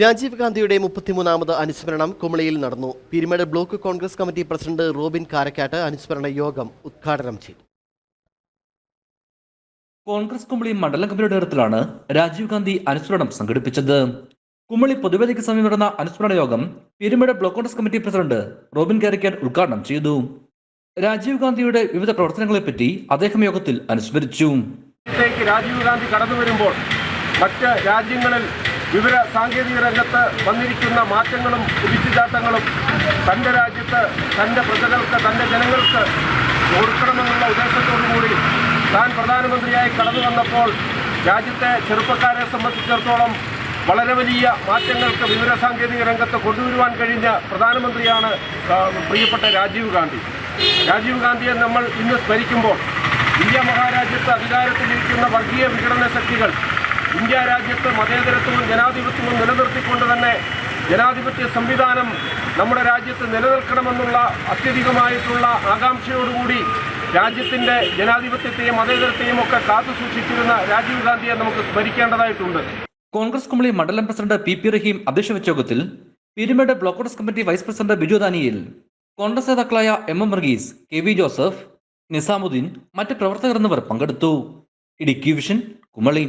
രാജീവ് ഗാന്ധിയുടെ മുപ്പത്തിമൂന്നാമത് അനുസ്മരണം കുമളിയിൽ നടന്നു. Peerumedu block Congress committee president Robin Karakkat അനുസ്മരണ യോഗം ഉദ്ഘാടനം ചെയ്തു. കോൺഗ്രസ് കുമളി മണ്ഡലം കമ്മിറ്റിയുടെ നേതൃത്വത്തിലാണ് രാജീവ് ഗാന്ധി അനുസ്മരണം സംഘടിപ്പിച്ചത്. കുമളി പൊതുവേദിക്ക് സമീപം നടന്ന അനുസ്മരണ യോഗം Peerumedu block Congress committee president Robin Karakkat ഉദ്ഘാടനം ചെയ്തു. രാജീവ് ഗാന്ധിയുടെ വിവിധ പ്രവർത്തനങ്ങളെപ്പറ്റി അദ്ദേഹം യോഗത്തിൽ അനുസ്മരിച്ചു. രാജീവ് ഗാന്ധി കടന്നു വരുമ്പോൾ മറ്റ് രാജ്യങ്ങളിൽ വിവര സാങ്കേതിക രംഗത്ത് വന്നിരിക്കുന്ന മാറ്റങ്ങളും കുതിച്ചുചാട്ടങ്ങളും തന്റെ രാജ്യത്ത് തന്റെ പ്രജകൾക്ക് തന്റെ ജനങ്ങൾക്ക് കൊടുക്കണമെന്നുള്ള ഉദ്ദേശത്തോടുകൂടി താൻ പ്രധാനമന്ത്രിയായി കടന്നു വന്നപ്പോൾ രാജ്യത്തെ ചെറുപ്പക്കാരെ സംബന്ധിച്ചിടത്തോളം വളരെ വലിയ മാറ്റങ്ങൾക്ക് വിവര സാങ്കേതിക രംഗത്ത് കൊണ്ടുവരുവാൻ കഴിഞ്ഞ പ്രധാനമന്ത്രിയാണ് പ്രിയപ്പെട്ട രാജീവ് ഗാന്ധി. രാജീവ് ഗാന്ധിയെ നമ്മൾ ഇന്ന് സ്മരിക്കുമ്പോൾ ഇന്ത്യ മഹാരാജ്യത്ത് അധികാരത്തിലിരിക്കുന്ന വർഗീയ വിഘടന ശക്തികൾ ഇന്ത്യ രാജ്യത്ത് മതേതരത്വവും ജനാധിപത്യവും നിലനിർത്തിക്കൊണ്ട് തന്നെ ജനാധിപത്യ സംവിധാനം നമ്മുടെ രാജ്യത്ത് നിലനിൽക്കണമെന്നുള്ള അത്യധികമായിട്ടുള്ള ആകാംക്ഷയോടുകൂടി രാജ്യത്തിന്റെ ജനാധിപത്യത്തെയും മതേതരത്തെയും ഒക്കെ കാത്തു സൂക്ഷിച്ചിരുന്ന രാജീവ് ഗാന്ധിയെ നമുക്ക് സ്മരിക്കേണ്ടതായിട്ടുണ്ട്. കോൺഗ്രസ് കുമളി മണ്ഡലം പ്രസിഡന്റ് പി പി റഹീം അധ്യക്ഷ യോഗത്തിൽ Peerumedu block Congress committee vice president Biju Daniel Congress നേതാക്കളായ M M Varghese K V Joseph Nizamuddin മറ്റ് പ്രവർത്തകർ എന്നിവർ പങ്കെടുത്തു. ഇടുക്കി വിഷൻ കുമളി.